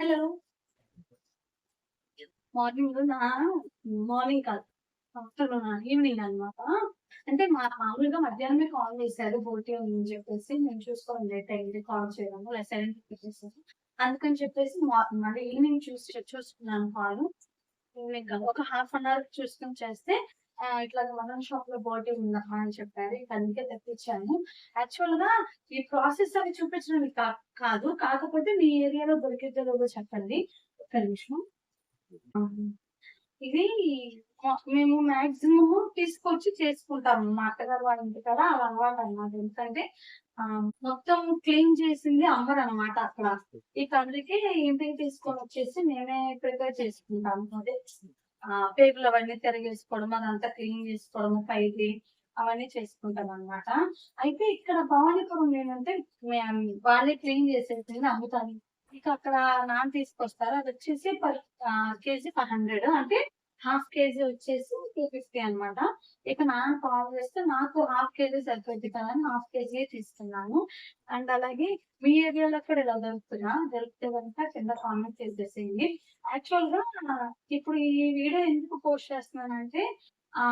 Hello. Morning నా morning కాదు afternoon evening అన్నమాట. అంటే మా మామూలుగా మధ్యాహ్నమే కాల్ చేశారు బోటి అని చెప్పేసి. నేను చూసుకోవాలి లేట్ అయింది కాల్ చేయడము లేదా సెవెన్ చేశాను అందుకని చెప్పేసి మళ్ళీ ఈవినింగ్ చూసి చూసుకున్నాను కాల్. ఈవినింగ్ ఒక హాఫ్ అన్ అవర్ చూసుకుని చేస్తే ఇట్లా మటన్ షాప్లో బాటిల్ ఉందమ్మా అని చెప్పారు. ఇక అందుకే తెప్పించాను. యాక్చువల్గా ఈ ప్రాసెస్ అవి చూపించడం కా- కాదు. కాకపోతే మీ ఏరియాలో దొరికితే చెప్పండి. ఒక నిమిషం. ఇది మేము మాక్సిమం తీసుకొచ్చి చేసుకుంటాము. మా అత్తగారు వాళ్ళ ఇంటి కదా అలా అలవాటు అన్నమాట ఎందుకంటే మొత్తం క్లీన్ చేసింది అమ్మరు అనమాట అక్కడ. ఇక అందుకే ఇంటికి తీసుకొని వచ్చేసి మేమే ప్రిపేర్ చేసుకుంటాము. అదే. ఆ అవన్నీ తిరగేసుకోవడం అదంతా క్లీన్ చేసుకోవడం పైకి అవన్నీ చేసుకుంటాం అన్నమాట అయితే ఇక్కడ భవానీపురం ఏంటంటే మేము వాళ్ళే క్లీన్ చేసేది అమ్ముతాను ఇక అక్కడ నాన్ తీసుకొస్తారు అది వచ్చేసి పర్ కేజీ ఫైవ్ హండ్రెడ్. అంటే హాఫ్ కేజీ వచ్చేసి టూ ఫిఫ్టీ అనమాట ఇక నాన్న కాల్ చేస్తే నాకు హాఫ్ కేజీ సరిపోద్ది కదా అని హాఫ్ కేజీ తీసుకున్నాను. అండ్ అలాగే మీ ఏరియాలో కూడా ఇలా దొరుకుతున్నా దొరికితే కనుక కింద కామెంట్ చేసేసేయండి. యాక్చువల్గా ఇప్పుడు ఈ వీడియో ఎందుకు పోస్ట్ చేస్తున్నానంటే ఆ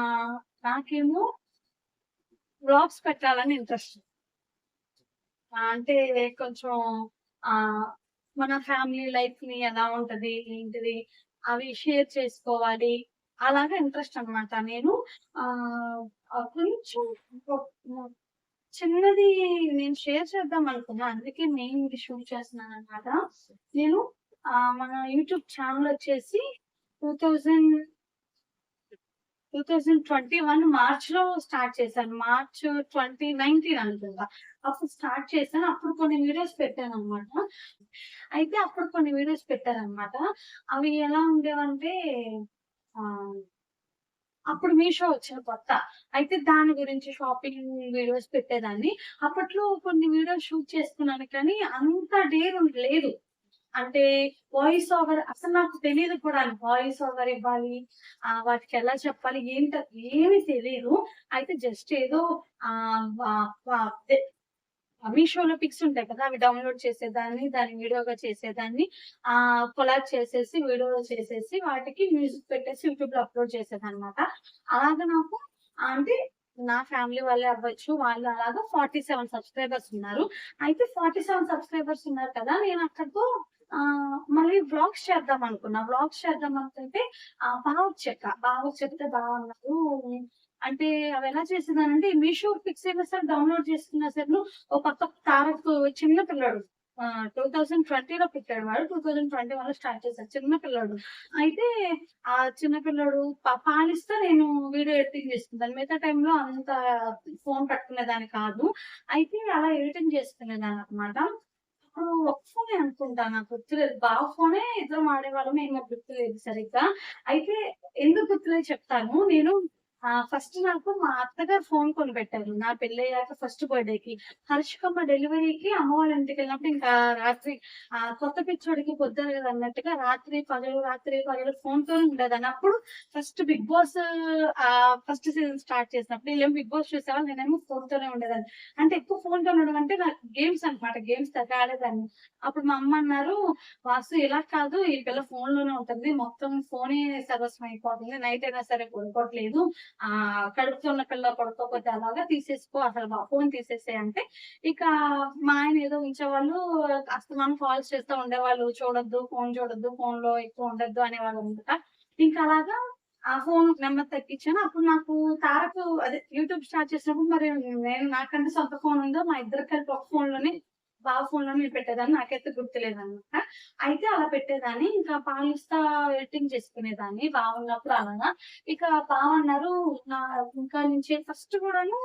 నాకేమో బ్లాగ్స్ పెట్టాలని ఇంట్రెస్ట్ అంటే కొంచెం ఆ మన ఫ్యామిలీ లైఫ్ని ఎలా ఉంటది? ఏంటిది? అవి షేర్ చేసుకోవాలి. అలాగా ఇంట్రెస్ట్ అన్నమాట. నేను ఆ కొంచెం చిన్నది నేను షేర్ చేద్దాం అనుకున్నా. అందుకే నేను ఇది షూట్ చేస్తున్నాను అనమాట నేను మన యూట్యూబ్ ఛానల్ వచ్చేసి two thousand two thousand twenty one మార్చ్లో స్టార్ట్ చేశాను. మార్చ్ ట్వంటీ నైన్టీన్ అనుకుంటా. అప్పుడు స్టార్ట్ చేశాను. అప్పుడు కొన్ని వీడియోస్ పెట్టాను అనమాట అయితే అప్పుడు కొన్ని వీడియోస్ పెట్టాను అనమాట అవి ఎలా ఉండేవంటే అప్పుడు మీషో వచ్చిన కొత్త. అయితే దాని గురించి షాపింగ్ వీడియోస్ పెట్టేదాన్ని. అప్పట్లో కొన్ని వీడియోస్ షూట్ చేసుకున్నాను కానీ అంత డేర్ లేదు. అంటే వాయిస్ ఓవర్ అసలు నాకు తెలియదు కూడా. వాయిస్ ఓవర్ ఇవ్వాలి. ఆ వాటికి ఎలా చెప్పాలి? ఏంట ఏమి తెలియదు అయితే జస్ట్ ఏదో ఆ మీషోలో పిక్స్ ఉంటాయి కదా అవి డౌన్లోడ్ చేసేదాన్ని దాన్ని వీడియోగా చేసేదాన్ని ఆ కొలాబ్ చేసేసి వీడియో చేసేసి వాటికి మ్యూజిక్ పెట్టేసి యూట్యూబ్లో అప్లోడ్ చేసేది అలాగే అలాగా నాకు అంటే నా ఫ్యామిలీ వాళ్ళే అవ్వచ్చు వాళ్ళు అలాగా ఫార్టీ సెవెన్ సబ్స్క్రైబర్స్ ఉన్నారు. అయితే ఫార్టీ సెవెన్ సబ్స్క్రైబర్స్ ఉన్నారు కదా నేను అక్కడితో మళ్ళీ వ్లాగ్స్ చేద్దాం అనుకున్నా. వ్లాగ్స్ చేద్దాం అనుకుంటే ఆ బాగా చెక్క. బాగా చెప్తే బాగున్నారు అంటే అవి ఎలా చేసేదానంటే మీషో పిక్స్ అయినా సరే డౌన్లోడ్ చేసుకున్నా సరే ఒక పక్క తారక్ చిన్న పిల్లడు టూ థౌజండ్ ట్వంటీలో పెట్టాడు వాడు. టూ థౌజండ్ ట్వంటీ వన్లో స్టార్ట్ చేశాడు చిన్న పిల్లడు. అయితే ఆ చిన్న పిల్లడు పాలిస్తే నేను వీడియో ఎడిటింగ్ చేసుకుంటాను మిగతా టైంలో అంత ఫోన్ పట్టుకునేదాన్ని కాదు. అయితే అలా ఎడిటింగ్ చేసుకునేదాన్ని అనమాట అప్పుడు ఒక ఫోనే అనుకుంటా నాకు గుర్తులేదు. బాగా ఫోనే ఇద్దరం ఆడేవాళ్ళం ఏమో గుర్తులేదు సరిగ్గా. అయితే ఎందుకు గుర్తులేదు చెప్తాను. నేను ఫస్ట్ నాకు మా అత్తగారు ఫోన్ కొని పెట్టారు నా పెళ్ళి అయ్యాక ఫస్ట్ బర్త్డేకి హర్షికమ్మ డెలివరీకి అమ్మవారి ఇంటికి వెళ్ళినప్పుడు ఇంకా రాత్రి ఆ కొత్త పిచ్చోడికి పొద్దున కదా అన్నట్టుగా రాత్రి పగలు రాత్రి పగలు ఫోన్తో ఉండేదాన్ని అప్పుడు ఫస్ట్ బిగ్ బాస్ ఆ ఫస్ట్ సీజన్ స్టార్ట్ చేసినప్పుడు వీళ్ళేమో బిగ్ బాస్ చూసేవాళ్ళు? నేనేమో ఫోన్ తోనే ఉండేదాన్ని. అంటే ఎక్కువ ఫోన్తో ఉండడం అంటే నాకు గేమ్స్ అనమాట గేమ్స్ తగ్గాలేదాన్ని ఆడేదాన్ని. అప్పుడు మా అమ్మ అన్నారు వాసు ఇలా కాదు ఈ పిల్ల ఫోన్లోనే ఉంటుంది. మొత్తం ఫోనే సర్వస్వం అయిపోతుంది. నైట్ అయినా సరే పడుకోవట్లేదు. ఆ కడుపుతున్న పిల్ల పడుకోకపోతే అలాగా తీసేసుకో అసలు ఫోన్ తీసేసే అంటే ఇక మా ఆయన ఏదో ఉంచేవాళ్ళు అస్తమానం కాల్స్ చేస్తూ ఉండేవాళ్ళు చూడొద్దు ఫోన్ చూడొద్దు ఫోన్లో ఎక్కువ ఉండొద్దు అనేవాళ్ళు అనమాట ఇంకా అలాగా ఆ ఫోన్ నెంబర్ తగ్గించాను అప్పుడు నాకు తారకు అదే యూట్యూబ్ స్టార్ట్ చేసినప్పుడు మరి నేను నాకంటే సొంత ఫోన్ ఉందో మా ఇద్దరు కలిపి ఒక ఫోన్లోనే బాబు ఫోన్లో నేను పెట్టేదాన్ని నాకైతే గుర్తులేదు అనమాట అయితే అలా పెట్టేదాన్ని ఇంకా పాలిస్తా ఎడిటింగ్ చేసుకునేదాన్ని బాగున్నప్పుడు అలాగా. ఇక బావ అన్నారు నా ఇంకా నుంచి ఫస్ట్ కూడాను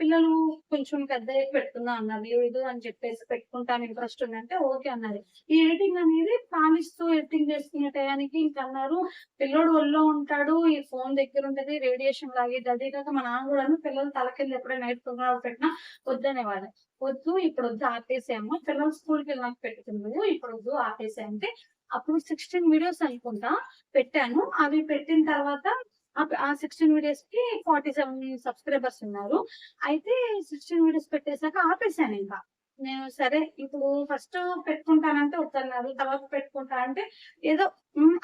పిల్లలు కొంచెం పెద్ద పెడుతున్నా అన్నారు లేదు అని చెప్పేసి పెట్టుకుంటాను ఇంట్రెస్ట్ ఉందంటే ఓకే అన్నారు. ఈ ఎడిటింగ్ అనేది పాలిస్తూ ఎడిటింగ్ చేసుకునే టయానికి ఇంకా అన్నారు పిల్లోడు ఒళ్ళో ఉంటాడు ఈ ఫోన్ దగ్గర ఉంటది రేడియేషన్ లాగేది అదే కాక మా నాన్న కూడా పిల్లలు తలకింద ఎప్పుడైనా నైట్ ప్రోగ్రామ్ పెట్టినా వద్దనేవాళ్ళు. వద్దు ఇప్పుడు వద్దు ఆపేసాము. పిల్లలు స్కూల్కి వెళ్ళడానికి పెట్టుకున్నాము ఇప్పుడు వద్దు ఆపేసాము అంటే అప్పుడు సిక్స్టీన్ వీడియోస్ అనుకుంటా పెట్టాను. అవి పెట్టిన తర్వాత ఆ- ఆ సిక్స్టీన్ వీడియోస్కి ఫార్టీ సెవెన్ సబ్స్క్రైబర్స్ ఉన్నారు. అయితే సిక్స్టీన్ వీడియోస్ పెట్టేశాక ఆపేసాను ఇంకా. నేను సరే ఇప్పుడు ఫస్ట్ పెట్టుకుంటానంటే వద్దన్నారు తర్వాత పెట్టుకుంటా అంటే ఏదో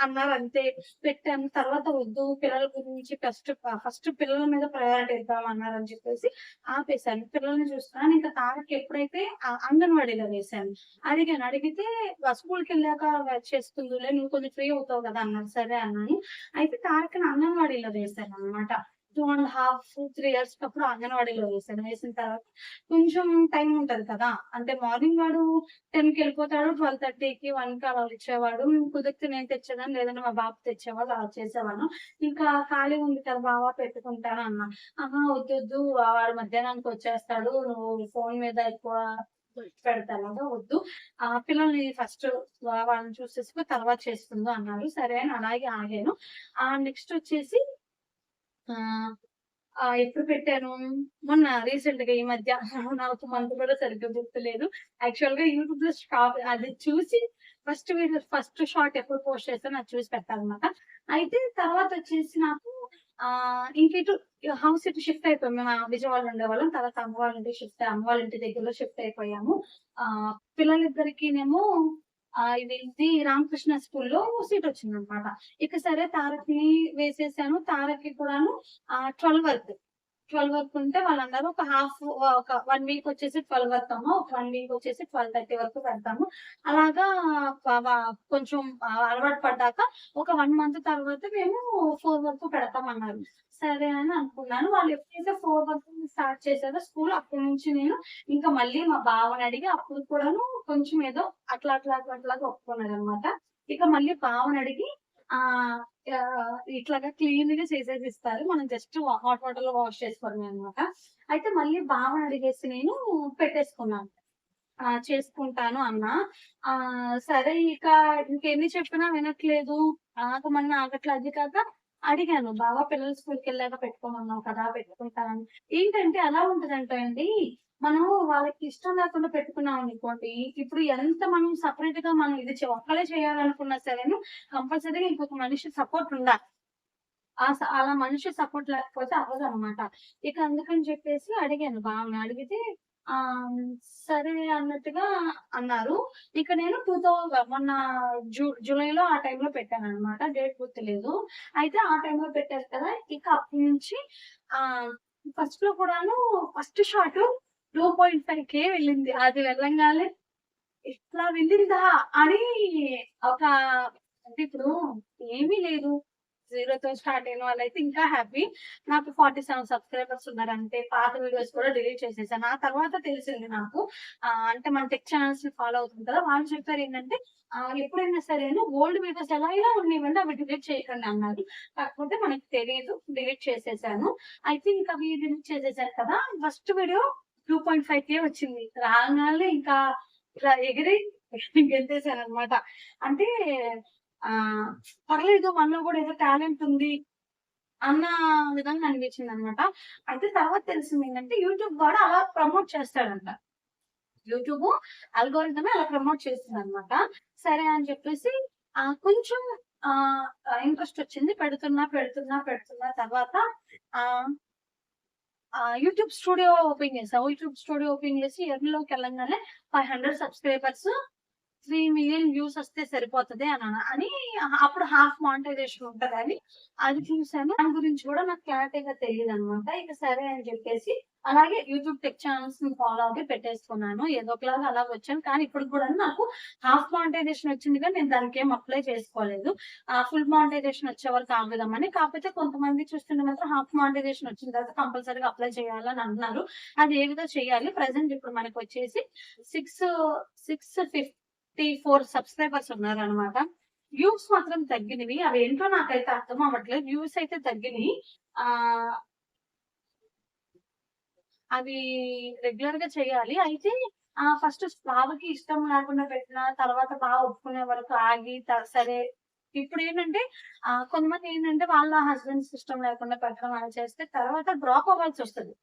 అన్నారు అంతే. పెట్టాను తర్వాత వద్దు పిల్లల గురించి ఫస్ట్ ఫస్ట్ పిల్లల మీద ప్రయారిటీ ఇద్దాం అన్నారు అని చెప్పేసి ఆపేశాను. పిల్లల్ని చూస్తున్నాను ఇంకా తారకి ఎప్పుడైతే అంగన్వాడీలో వేశాను అడిగాను. అడిగితే స్కూల్కి వెళ్ళాక చేస్తుందిలే నువ్వు కొంచెం ఫ్రీ అవుతావు కదా అన్నారు. సరే అన్నాను. అయితే తారకని అంగన్వాడీలో వేశాను అనమాట two and half three years అప్పుడు అంగన్వాడీలో వేసాను వేసిన తర్వాత కొంచెం టైం ఉంటది కదా. అంటే మార్నింగ్ వాడు టెన్కి వెళ్ళిపోతాడు ట్వెల్వ్ థర్టీకి వన్కి అలా కుదిరితే నేను తెచ్చేదాన్ని లేదంటే మా బాబు తెచ్చేవాడు అలా చేసేవాడు ఇంకా ఖాళీ ఉంది కదా బాబా పెట్టుకుంటాను అన్న. ఆహా వద్దు వద్దు వాడు మధ్యాహ్నానికి వచ్చేస్తాడు నువ్వు ఫోన్ మీద ఎక్కువ పెడతాను వద్దు. ఆ పిల్లల్ని ఫస్ట్ వాళ్ళని చూసేసి తర్వాత చేస్తుందో అన్నారు సరే అని అలాగే ఆగాను. ఆ నెక్స్ట్ వచ్చేసి ఎప్పుడు పెట్టాను? మొన్న రీసెంట్గా ఈ మధ్య. నాకు మంత్ కూడా సరిగ్గా గుర్తులేదు. యాక్చువల్గా యూట్యూబ్లో స్టాప్ అది చూసి ఫస్ట్ వీడియో ఫస్ట్ షార్ట్ ఎప్పుడు పోస్ట్ చేస్తే అది చూసి పెట్టాలన్నమాట. అయితే తర్వాత వచ్చేసి నాకు ఆ ఇంకిటు హౌస్ ఇటు షిఫ్ట్ అయిపోయాం మేము విజయవాడ ఉండే ఉండేవాళ్ళం. తర్వాత అమ్మ వాళ్ళ ఇంటికి షిఫ్ట్ అమ్మ వాళ్ళ ఇంటి దగ్గరలో షిఫ్ట్ అయిపోయాము. ఆ పిల్లలిద్దరికినేమో ఆ ఇది రామకృష్ణ స్కూల్లో సీట్ వచ్చింది అనమాట ఇక సరే తారక్ని వేసేసాను. తారక్కి కూడాను ఆ ట్వెల్వ్ వర్క్. ట్వెల్వ్ వర్క్ ఉంటే వాళ్ళందరూ ఒక హాఫ్ ఒక వన్ వీక్ వచ్చేసి ట్వెల్వ్ వర్తాము అమ్మ ఒక వన్ వీక్ వచ్చేసి ట్వెల్వ్ థర్టీ వరకు పెడతాము. అలాగా కొంచెం అలవాటు పడ్డాక ఒక వన్ మంత్ తర్వాత మేము ఫోర్ వరకు పెడతాం అన్నారు సరే అని అనుకున్నాను. వాళ్ళు ఎప్పుడైతే ఫోర్ వరకు స్టార్ట్ చేశారో స్కూల్ అప్పటి నుంచి నేను ఇంకా మళ్ళీ మా బావని అడిగి అప్పుడు కూడాను కొంచెం ఏదో అట్లా అట్లా అట్లా అట్లాగా ఒప్పుకున్నాడు అనమాట ఇక మళ్ళీ బావని అడిగి ఆ ఇట్లాగా క్లీన్గా చేసేసి ఇస్తారు మనం జస్ట్ హాట్ వాటర్లో వాష్ చేసుకోవడమే అనమాట అయితే మళ్ళీ బావని అడిగేసి నేను పెట్టేసుకున్నాను. ఆ చేసుకుంటాను అన్న. ఆ సరే ఇక ఇంకెన్ని చెప్పినా వినట్లేదు. ఆగమన్నా ఆగట్లేదు అది కాక అడిగాను బాగా పిల్లలు స్కూల్కి వెళ్ళాక పెట్టుకోమన్నావు కదా పెట్టుకుంటానని. ఏంటంటే అలా ఉంటదంటే అండి. మనం వాళ్ళకి ఇష్టం లేకుండా పెట్టుకున్నాం అనుకోండి ఇప్పుడు ఎంత మనం సపరేట్గా మనం ఇది ఒక్కలే చేయాలనుకున్నా సరే కంపల్సరీగా ఇంకొక మనిషి సపోర్ట్ ఉండాలి. ఆ స- అలా మనిషి సపోర్ట్ లేకపోతే అవ్వదు అనమాట ఇక అందుకని చెప్పేసి అడిగాను బాగా అడిగితే సరే అన్నట్టుగా అన్నారు. ఇక నేను టూ థౌజండ్ మొన్న జూ జూలైలో ఆ టైంలో పెట్టాను అనమాట డేట్ గుర్తులేదు. అయితే ఆ టైంలో పెట్టారు కదా ఇక అప్పటి నుంచి ఆ ఫస్ట్లో కూడాను first shot two point five K వెళ్ళింది. అది వెళ్ళంగానే ఇట్లా వెళ్ళిందా అని ఒక అంటే ఇప్పుడు ఏమీ లేదు. జీరోతో స్టార్ట్ అయిన వాళ్ళైతే ఇంకా హ్యాపీ. నాకు ఫార్టీ సెవెన్ సబ్స్క్రైబర్స్ ఉన్నారు అంటే పాత వీడియోస్ కూడా డిలీట్ చేసేసాను ఆ తర్వాత తెలిసింది నాకు. అంటే మన టెక్ ఛానల్స్ ఫాలో అవుతుంది కదా వాళ్ళు చెప్పారు ఏంటంటే ఎప్పుడైనా సరే ఓల్డ్ వీడియోస్ ఎలా అయినా ఉండేవండి అవి డిలీట్ చేయకండి అన్నారు. కాకపోతే మనకి తెలియదు డిలీట్ చేసేసాను. అయితే ఇంకా అవి డిలీట్ చేసేసాను కదా. First video two point five K వచ్చింది. రాగానే ఇంకా ఇట్లా ఎగిరి గెలిచేసాను అనమాట అంటే ఆ పర్లేదు మనలో కూడా ఏదో టాలెంట్ ఉంది అన్న విధంగా అనిపించింది అనమాట అయితే తర్వాత తెలిసింది ఏంటంటే యూట్యూబ్ కూడా అలా ప్రమోట్ చేస్తాడంట. యూట్యూబ్ అల్గోరిథమే అలా ప్రమోట్ చేస్తుంది అనమాట సరే అని చెప్పేసి ఆ కొంచెం ఆ ఇంట్రెస్ట్ వచ్చింది. పెడుతున్నా పెడుతున్నా పెడుతున్నా తర్వాత ఆ యూట్యూబ్ స్టూడియో ఓపెన్ చేసా యూట్యూబ్ స్టూడియో ఓపెన్ చేసి ఎర్లోకి వెళ్ళంగానే five hundred subscribers three million views వస్తే సరిపోతుంది అని అని అప్పుడు హాఫ్ మానిటైజేషన్ ఉంటుంది అని అది చూసాను దాని గురించి కూడా నాకు క్లారిటీగా తెలియదు అనమాట ఇక సరే అని చెప్పేసి అలాగే యూట్యూబ్ టెక్ ఛానల్స్ని ఫాలో అవి పెట్టేసుకున్నాను. ఏదో ఒకలాగా అలా వచ్చాను. కానీ ఇప్పుడు కూడా నాకు హాఫ్ మానిటైజేషన్ వచ్చింది కానీ నేను దానికి ఏం అప్లై చేసుకోలేదు. ఆ ఫుల్ మానిటైజేషన్ వచ్చే వరకు ఆగుదామని. కాకపోతే కొంతమంది చూస్తుంటే మాత్రం హాఫ్ మానిటైజేషన్ వచ్చిన తర్వాత కంపల్సరీగా అప్లై చేయాలని అంటున్నారు అది ఏ విధంగా చేయాలి? ప్రజెంట్ ఇప్పుడు మనకి వచ్చేసి six six fifth fifty four subscribers ఉన్నారు అనమాట వ్యూస్ మాత్రం తగ్గినవి. అవి ఏంటో నాకైతే అర్థం అవ్వట్లేదు. వ్యూస్ అయితే తగ్గినాయి ఆ అవి రెగ్యులర్గా చేయాలి. అయితే ఆ ఫస్ట్ బావకి ఇష్టం లేకుండా పెట్టిన తర్వాత బాగా ఒప్పుకునే వరకు ఆగి త- సరే. ఇప్పుడు ఏంటంటే ఆ కొంతమంది ఏంటంటే వాళ్ళ హస్బెండ్స్ ఇష్టం లేకుండా పెట్టడం అలా చేస్తే తర్వాత డ్రాప్ అవ్వాల్సి వస్తుంది.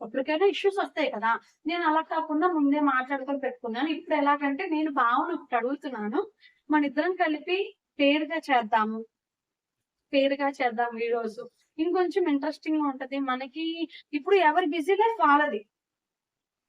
ఎప్పటికైనా ఇష్యూస్ వస్తాయి కదా. నేను అలా కాకుండా ముందే మాట్లాడుకొని పెట్టుకున్నాను. ఇప్పుడు ఎలాగంటే నేను బావను ఒకటి అడుగుతున్నాను. మన ఇద్దరం కలిపి పేరుగా చేద్దాము. పేరుగా చేద్దాం ఈ రోజు ఇంకొంచెం ఇంట్రెస్టింగ్గా ఉంటది. మనకి ఇప్పుడు ఎవరి బిజీ లైఫ్ వాళ్ళది.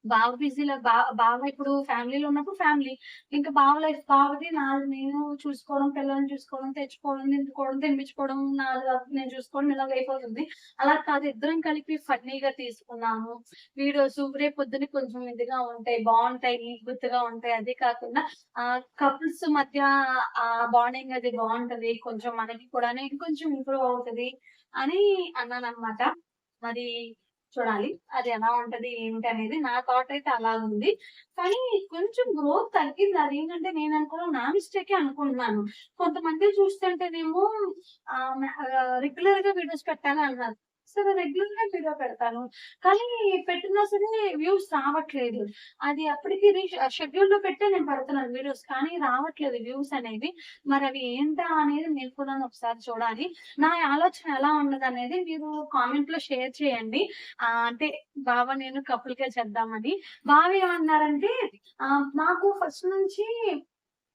బావ బిజీలో బా బావ ఇప్పుడు ఫ్యామిలీలో ఉన్నప్పుడు ఫ్యామిలీ ఇంకా బావ లైఫ్ బావది నాది నేను చూసుకోవడం పిల్లల్ని చూసుకోవడం తెచ్చుకోవడం తింటుకోవడం తినిపించుకోవడం నాది నేను చూసుకోవడం ఇలా అయిపోతుంది అలా కాదు ఇద్దరం కలిపి ఫన్నీగా తీసుకున్నాము. వీడియోస్ రేపు పొద్దున కొంచెం ఇదిగా ఉంటాయి బాగుంటాయి గుర్తుగా ఉంటాయి అదే కాకుండా ఆ కపుల్స్ మధ్య ఆ బాండింగ్ అది బాగుంటది కొంచెం మనకి కూడా ఇంకొంచెం ఇంప్రూవ్ అవుతుంది అని అన్నాను అనమాట మరి చూడాలి. అది ఎలా ఉంటది ఏంటి అనేది నా థాట్ అయితే అలా ఉంది. కానీ కొంచెం గ్రోత్ తగ్గింది. అది ఏంటంటే నేను అనుకున్నా నా మిస్టేకే అనుకుంటున్నాను. కొంతమంది చూస్తుంటేనేమో రెగ్యులర్గా వీడియోస్ పెట్టాలి అన్నారు. సరే రెగ్యులర్గా వీడియో పెడతాను. కానీ పెట్టినా సరే వ్యూస్ రావట్లేదు. అది అప్పటికి షెడ్యూల్లో పెట్టే నేను పెడుతున్నాను వీడియోస్. కానీ రావట్లేదు వ్యూస్ అనేవి. మరి అవి ఏంటా అనేది నేను కూడా ఒకసారి చూడాలి. నా ఆలోచన ఎలా ఉన్నది అనేది మీరు కామెంట్లో షేర్ చేయండి. అంటే బావ నేను కపుల్గా చేద్దామని. బావ ఏమన్నారంటే నాకు ఫస్ట్ నుంచి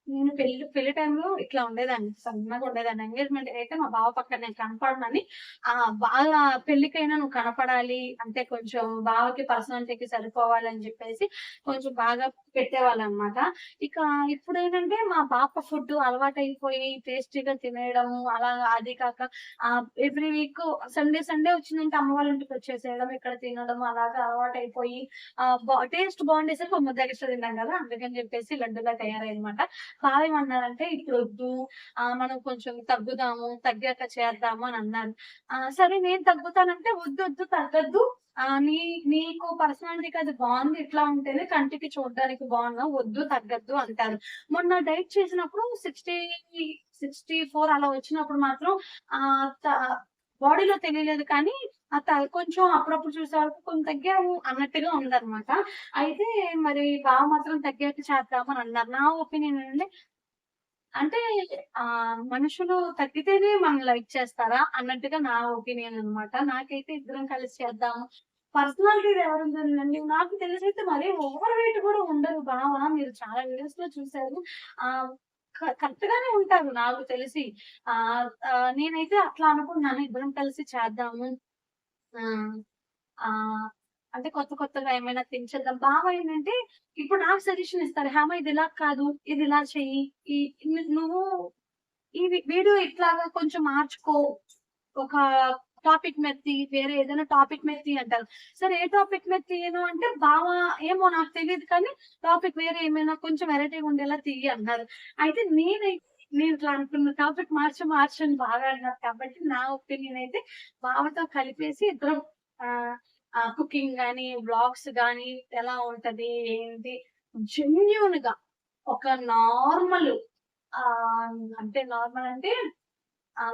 నేను పెళ్ళి పెళ్ళి టైంలో ఇట్లా ఉండేదాన్ని సన్నగా ఉండేదాన్ని. ఎంగేజ్మెంట్ అయితే మా బావ పక్కన నేను కనపడనని ఆ బాగా పెళ్ళికైనా నువ్వు కనపడాలి అంటే కొంచెం బావకి పర్సనాలిటీకి సరిపోవాలి అని చెప్పేసి కొంచెం బాగా పెట్టేవాళ్ళు అనమాట ఇక ఇప్పుడు ఏంటంటే మా పాప ఫుడ్ అలవాటు అయిపోయి టేస్టీగా తినేయడము అలా అది కాక ఆ ఎవ్రీ వీక్ సండే సండే వచ్చిందంటే అమ్మ వాళ్ళ ఇంటికి వచ్చేసేయడం ఇక్కడ తినడం అలాగా అలవాటు అయిపోయి ఆ టేస్ట్ బాగుండేసరికి ఒక ముద్ద తిన్నాం కదా అందుకని చెప్పేసి లడ్డుగా తయారయ్యనమాట. బావ ఏమన్నారంటే ఇప్పుడు వద్దు ఆ మనం కొంచెం తగ్గుదాము తగ్గాక చేద్దాము అని అన్నారు. ఆ సరే నేను తగ్గుతానంటే వద్దు వద్దు తగ్గద్దు. ఆ నీ నీకు పర్సనాలిటీకి అది బాగుంది ఇట్లా ఉంటేనే కంటికి చూడడానికి బాగున్నా వద్దు తగ్గద్దు అంటారు. మొన్న డైట్ చేసినప్పుడు సిక్స్టీ సిక్స్టీ ఫోర్ అలా వచ్చినప్పుడు మాత్రం ఆ బాడీలో తెలియలేదు కానీ ఆ తల కొంచెం అప్పుడప్పుడు చూసే వరకు కొంచెం తగ్గాము అన్నట్టుగా ఉందన్నమాట. అయితే మరి బాగా మాత్రం తగ్గాక చేద్దాము అని అన్నారు. నా ఒపీనియన్ ఏంటంటే అంటే ఆ మనుషులు తగ్గితేనే మనం లైక్ చేస్తారా అన్నట్టుగా నా ఒపీనియన్ అన్నమాట. నాకైతే ఇద్దరం కలిసి చేద్దాము. పర్సనాలిటీ ఎవరుందండి నాకు తెలిసైతే మరీ ఓవర్ వెయిట్ కూడా ఉండదు బావా. మీరు చాలా వీడియోస్లో చూసారు ఆ కరెక్ట్ గానే ఉంటారు నాకు తెలిసి. ఆ నేనైతే అట్లా అనుకున్నాను ఇద్దరం కలిసి చేద్దాము. అంటే కొత్త కొత్తగా ఏమైనా తెంచేద్దాం. బాబా ఏంటంటే ఇప్పుడు నాకు సజెషన్ ఇస్తారు హేమ ఇది ఇలా కాదు ఇది ఇలా చెయ్యి. ఈ నువ్వు ఈ వీడియో ఇట్లాగా కొంచెం మార్చుకో. ఒక టాపిక్ మెత్తి వేరే ఏదైనా టాపిక్ మెత్తి అంటారు. సరే ఏ టాపిక్ మెత్తి తీయను అంటే బావా ఏమో నాకు తెలియదు కానీ టాపిక్ వేరే ఏమైనా కొంచెం వెరైటీగా ఉండేలా తీయి అన్నారు. అయితే నేనైతే నేను ఇట్లా అనుకున్న. టాపిక్ మార్చి అని బాగా అన్నారు కాబట్టి నా ఒపీనియన్ అయితే బావతో కలిపేసి ఇద్దరం కుకింగ్ కానీ బ్లాగ్స్ కానీ ఎలా ఉంటది ఏంటి? జెన్యున్గా ఒక నార్మల్ ఆ అంటే నార్మల్ అంటే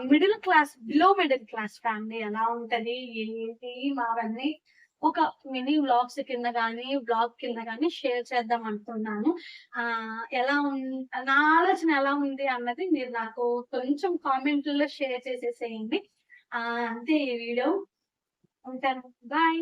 middle class below middle class family ఎలా ఉంటది ఏంటి మావన్నీ ఒక మినీ వ్లాగ్స్ కింద కానీ బ్లాగ్ కింద కానీ షేర్ చేద్దాం అనుకున్నాను. ఆ ఎలా ఉంది నా ఆలోచన ఎలా ఉంది అన్నది మీరు నాకు కొంచెం కామెంట్లలో షేర్ చేసేసేయండి. ఆ అంతే ఈ వీడియో ఉంటాను. బాయ్